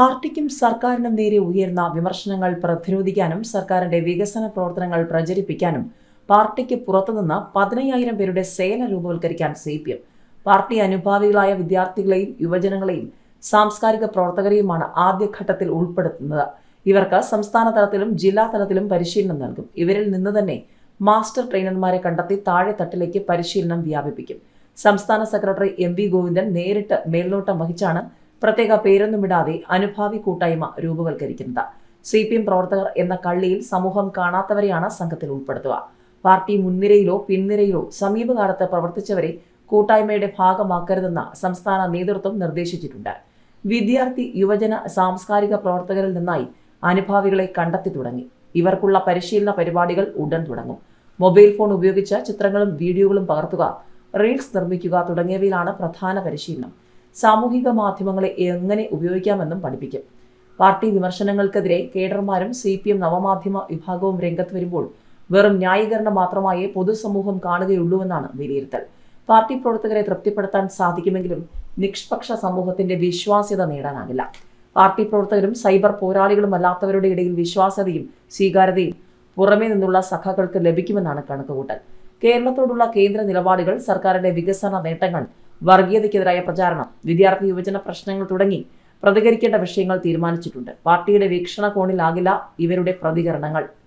പാർട്ടിക്കും സർക്കാരിനും നേരെ ഉയർന്ന വിമർശനങ്ങൾ പ്രതിരോധിക്കാനും സർക്കാരിന്റെ വികസന പ്രവർത്തനങ്ങൾ പ്രചരിപ്പിക്കാനും പാർട്ടിക്ക് പുറത്തുനിന്ന് പതിനയ്യായിരം പേരുടെ സേന രൂപവൽക്കരിക്കാൻ സി പി എം. പാർട്ടി അനുഭാവികളായ വിദ്യാർത്ഥികളെയും യുവജനങ്ങളെയും സാംസ്കാരിക പ്രവർത്തകരെയുമാണ് ആദ്യഘട്ടത്തിൽ ഉൾപ്പെടുത്തുന്നത്. ഇവർക്ക് സംസ്ഥാന തലത്തിലും ജില്ലാ തലത്തിലും പരിശീലനം നൽകും. ഇവരിൽ നിന്ന് തന്നെ മാസ്റ്റർ ട്രെയിനർമാരെ കണ്ടെത്തി താഴെ തട്ടിലേക്ക് പരിശീലനം വ്യാപിപ്പിക്കും. സംസ്ഥാന സെക്രട്ടറി എം വി ഗോവിന്ദൻ നേരിട്ട് മേൽനോട്ടം വഹിച്ചാണ് പ്രത്യേക പേരൊന്നും ഇടാതെ അനുഭാവി കൂട്ടായ്മ രൂപവൽക്കരിക്കുന്നത്. സി പി എം പ്രവർത്തകർ എന്ന കള്ളിയിൽ സമൂഹം കാണാത്തവരെയാണ് സംഘത്തിൽ ഉൾപ്പെടുത്തുക. പാർട്ടി മുൻനിരയിലോ പിൻനിരയിലോ സമീപകാലത്ത് പ്രവർത്തിച്ചവരെ കൂട്ടായ്മയുടെ ഭാഗമാക്കരുതെന്ന് സംസ്ഥാന നേതൃത്വം നിർദ്ദേശിച്ചിട്ടുണ്ട്. വിദ്യാർത്ഥി യുവജന സാംസ്കാരിക പ്രവർത്തകരിൽ നിന്നായി അനുഭാവികളെ കണ്ടെത്തി തുടങ്ങി. ഇവർക്കുള്ള പരിശീലന പരിപാടികൾ ഉടൻ തുടങ്ങും. മൊബൈൽ ഫോൺ ഉപയോഗിച്ച് ചിത്രങ്ങളും വീഡിയോകളും പകർത്തുക റീൽസ് നിർമ്മിക്കുക തുടങ്ങിയവയിലാണ് പ്രധാന പരിശീലനം. സാമൂഹിക മാധ്യമങ്ങളെ എങ്ങനെ ഉപയോഗിക്കാമെന്നും പഠിപ്പിക്കും. പാർട്ടി വിമർശനങ്ങൾക്കെതിരെ കേഡർമാരും സി പി എം നവമാധ്യമ വിഭാഗവും രംഗത്ത് വരുമ്പോൾ വെറും ന്യായീകരണം മാത്രമായേ പൊതുസമൂഹം കാണുകയുള്ളൂവെന്നാണ് വിലയിരുത്തൽ. പാർട്ടി പ്രവർത്തകരെ തൃപ്തിപ്പെടുത്താൻ സാധിക്കുമെങ്കിലും നിഷ്പക്ഷ സമൂഹത്തിന്റെ വിശ്വാസ്യത നേടാനാകില്ല. പാർട്ടി പ്രവർത്തകരും സൈബർ പോരാളികളും അല്ലാത്തവരുടെ ഇടയിൽ വിശ്വാസ്യതയും സ്വീകാര്യതയും പുറമേ നിന്നുള്ള സഖാക്കൾക്ക് ലഭിക്കുമെന്നാണ് കണക്കുകൂട്ടൽ. കേരളത്തോടുള്ള കേന്ദ്ര നിലപാടുകൾ സർക്കാരിന്റെ വികസന നേട്ടങ്ങൾ വർഗീയതയ്ക്കെതിരായ പ്രചാരണം വിദ്യാർത്ഥി യുവജന പ്രശ്നങ്ങൾ തുടങ്ങി പ്രതികരിക്കേണ്ട വിഷയങ്ങൾ തീരുമാനിച്ചിട്ടുണ്ട്. പാർട്ടിയുടെ വീക്ഷണകോണിലാകില്ല ഇവരുടെ പ്രതികരണങ്ങൾ.